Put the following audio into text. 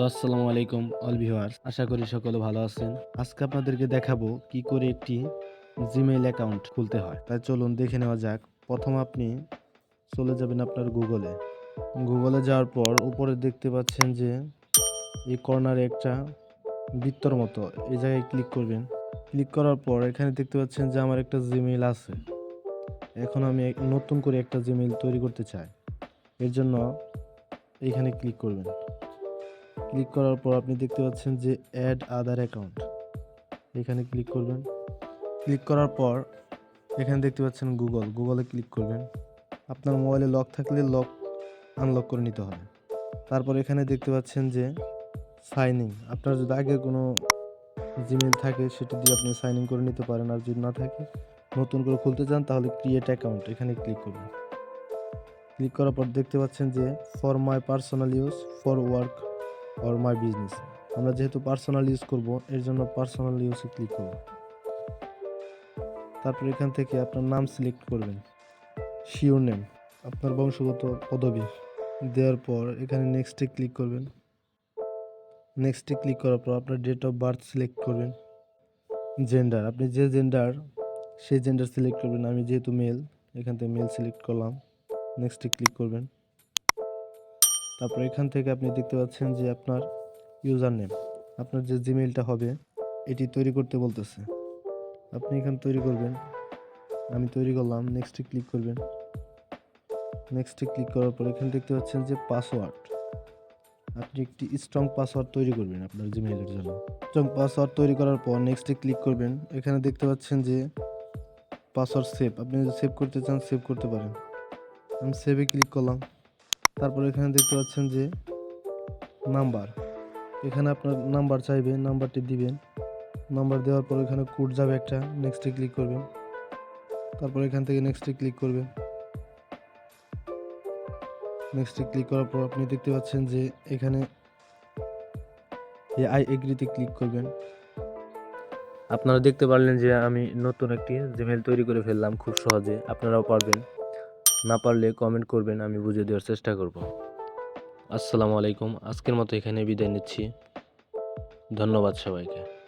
Hello, আসসালামু আলাইকুম, all viewers. আশা করি সকলে ভালো আছেন। আজকে আপনাদেরকে দেখাবো কি করে একটি জিমেইল অ্যাকাউন্ট খুলতে হয়। তাই চলুন দেখে নেওয়া যাক। প্রথম আপনি চলে যাবেন আপনার গুগলে গুগলে যাওয়ার পর উপরে দেখতে পাচ্ছেন যে এই কর্নারে একটা বৃত্তর মতো এই জায়গায় ক্লিক করবেন। ক্লিক করার পর এখানে দেখতে পাচ্ছেন যে আমার একটা জিমেইল আছে। এখন আমি নতুন করে একটা জিমেইল তৈরি করতে চাই। এর জন্য এখানে ক্লিক করবেন। ক্লিক করার পর আপনি দেখতে পাচ্ছেন যে অ্যাড আদার অ্যাকাউন্ট এখানে ক্লিক করবেন। ক্লিক করার পর এখানে দেখতে পাচ্ছেন গুগল গুগলে ক্লিক করবেন। আপনার মোবাইলে লক থাকলে লক আনলক করে নিতে হবে। তারপর এখানে দেখতে পাচ্ছেন যে সাইন ইন আপনার যদি আগে কোনো জিমেল থাকে, সেটা দিয়ে আপনি সাইন ইন করে নিতে পারেন। আর যদি না থাকে, নতুন করে খুলতে চান, তাহলে ক্রিয়েট অ্যাকাউন্ট এখানে ক্লিক করবেন। ক্লিক করার পর দেখতে পাচ্ছেন যে for my personal use for work or my business আমরা যেহেতু পার্সোনাল ইউজ করব, এর জন্য পার্সোনাল ইউজে ক্লিক করব। তারপর এখান থেকে আপনার নাম সিলেক্ট করবেন। শিওর নেম আপনার বংশগত পদবি। দেওয়ার পর এখানে নেক্সটে ক্লিক করবেন। নেক্সটে ক্লিক করার পর আপনার ডেট অফ বার্থ সিলেক্ট করবেন। জেন্ডার আপনি যে জেন্ডার সেই জেন্ডার সিলেক্ট করবেন। আমি যেহেতু মেল এখান থেকে মেল সিলেক্ট করলাম। নেক্সটে ক্লিক করবেন। তারপর এখান থেকে আপনি দেখতে পাচ্ছেন যে আপনার ইউজার নেম আপনার যে জিমেইলটা হবে, এটি তৈরি করতে বলতেছে। আপনি এখানে তৈরি করবেন, আমি তৈরি করলাম নেক্সটে ক্লিক করবেন। নেক্সটে ক্লিক করার পর এখানে দেখতে পাচ্ছেন যে পাসওয়ার্ড আপনি একটি স্ট্রং পাসওয়ার্ড তৈরি করবেন আপনার জিমেইলের জন্য। স্ট্রং পাসওয়ার্ড তৈরি করার পর নেক্সটে ক্লিক করবেন, এখানে দেখতে পাচ্ছেন যে পাসওয়ার্ড সেভ আপনি যদি সেভ করতে চান সেভ করতে পারেন। আমি সেভে ক্লিক করলাম। তারপর এখানে দেখতে পাচ্ছেন যে নাম্বার। এখানে আপনার নাম্বার চাইবে নাম্বারটি দিবেন। নাম্বার দেওয়ার পর এখানে কোড যাবে একটা নেক্সটে ক্লিক করবেন। তারপর এখান থেকে নেক্সটে ক্লিক করবেন। নেক্সটে ক্লিক করার পর আপনি দেখতে পাচ্ছেন যে এখানে আই এগ্রিতে ক্লিক করবেন। আপনারা দেখতে পারলেন যে আমি নতুন একটি জিমেল তৈরি করে ফেললাম খুব সহজে, আপনারাও পারবেন। না পারলে কমেন্ট করবেন, আমি বুঝিয়ে দেওয়ার চেষ্টা করব। আসসালামু আলাইকুম, আজকের মতো এখানে বিদায় নিচ্ছি। ধন্যবাদ সবাইকে।